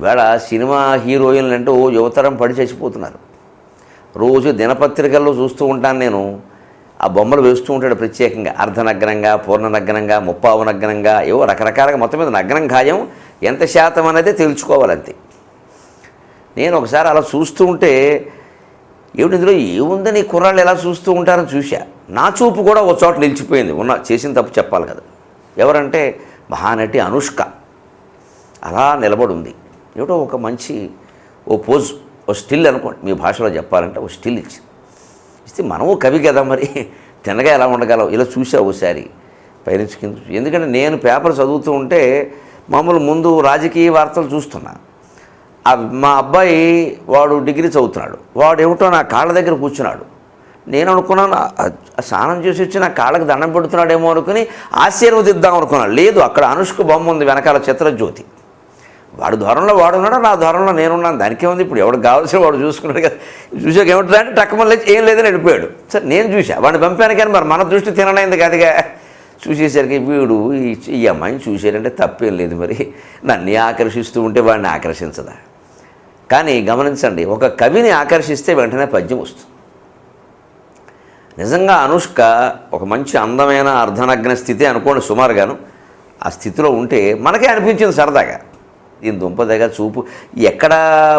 వేళ సినిమా హీరోయిన్లు అంటూ యువతరం పడి చచ్చిపోతున్నారు. రోజు దినపత్రికల్లో చూస్తూ ఉంటాను నేను. ఆ బొమ్మలు వేస్తూ ఉంటాడు ప్రత్యేకంగా. అర్ధనగ్నంగా పూర్ణనగ్నంగా ముప్పావు నగ్నంగా ఏవో రకరకాలుగా మొత్తం మీద నగ్నం ఖాయం ఎంత శాతం అనేది తెలుసుకోవాలంతే. నేను ఒకసారి అలా చూస్తూ ఉంటే ఏమిటి ఇందులో ఏముందని కుర్రాళ్ళు ఎలా చూస్తూ ఉంటారని చూశా. నా చూపు కూడా ఒక చోట నిలిచిపోయింది. ఉన్న చేసిన తప్పు చెప్పాలి కదా. ఎవరంటే మహానటి అనుష్క. అలా నిలబడి ఉంది. ఏమిటో ఒక మంచి ఓ పోజ్ ఓ స్టిల్ అనుకోండి. మీ భాషలో చెప్పాలంటే ఓ స్టిల్ ఇచ్చింది. ఇస్తే మనము కవి కదా మరి. తినగా ఎలా ఉండగలం? ఇలా చూసా ఒకసారి పైనుంచి కింద ఎందుకంటే నేను పేపర్ చదువుతూ ఉంటే మామూలు ముందు రాజకీయ వార్తలు చూస్తున్నా. మా అబ్బాయి వాడు డిగ్రీ చదువుతున్నాడు. వాడు ఏమిటో నా కాళ్ళ దగ్గర కూర్చున్నాడు. నేను అనుకున్నాను స్నానం చేసి వచ్చి నా కాళ్ళకి దండం పెడుతున్నాడేమో అనుకుని ఆశీర్వదిద్దాం అనుకున్నాను లేదు అక్కడ అనుష్క బొమ్మ ఉంది వెనకాల చిత్రజ్యోతి. వాడు ధోరణిలో వాడు ఉన్నాడు? నా ధోరణిలో నేనున్నాను దానికే ఉంది ఇప్పుడు. ఎవడు కావాల్సిన వాడు చూసుకున్నాడు కదా. చూసాక ఏమిటంటే అంటే ఏం లేదని వెళ్ళిపోయాడు. సరే నేను చూసా. వాడిని పంపాను కానీ మరి మన దృష్టి తిననైంది కాదుగా చూసేసరికి వీడు ఈ ఈ అమ్మాయిని చూసారంటే తప్పేం లేదు మరి. నన్ను ఆకర్షిస్తూ ఉంటే వాడిని ఆకర్షించదా? కానీ గమనించండి ఒక కవిని ఆకర్షిస్తే వెంటనే పద్యం వస్తుంది. నిజంగా అనుష్క ఒక మంచి అందమైన అర్ధనగ్న స్థితి అనుకోండి సుమారుగాను. ఆ స్థితిలో ఉంటే మనకే అనిపించింది సరదాగా. దీని దగ్గర చూపు. ఎక్కడ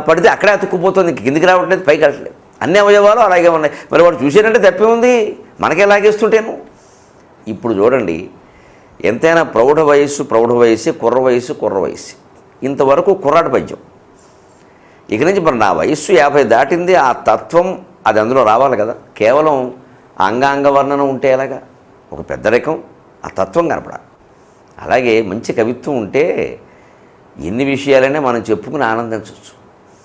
పడితే అక్కడే అతుక్కుపోతుంది. కిందికి రావట్లేదు పైకి రావట్లేదు. అన్ని అవయవాలు అలాగే ఉన్నాయి. మరి వాడు చూసేటంటే తప్పే ఉంది. మనకే లాగేస్తుంటేను ఇప్పుడు చూడండి ఎంతైనా ప్రౌఢ వయస్సు ప్రౌఢ వయస్సు కుర్ర వయస్సు కుర్ర వయస్సు. ఇంతవరకు కుర్రాటి పద్యం. ఇక నుంచి మరి నా వయస్సు యాభై దాటింది ఆ తత్వం అది అందులో రావాలి కదా. కేవలం అంగాంగ వర్ణన ఉంటే ఎలాగా? ఒక పెద్ద రకం ఆ తత్వం కనపడాలి. అలాగే మంచి కవిత్వం ఉంటే ఎన్ని విషయాలైనా మనం చెప్పుకుని ఆనందించవచ్చు.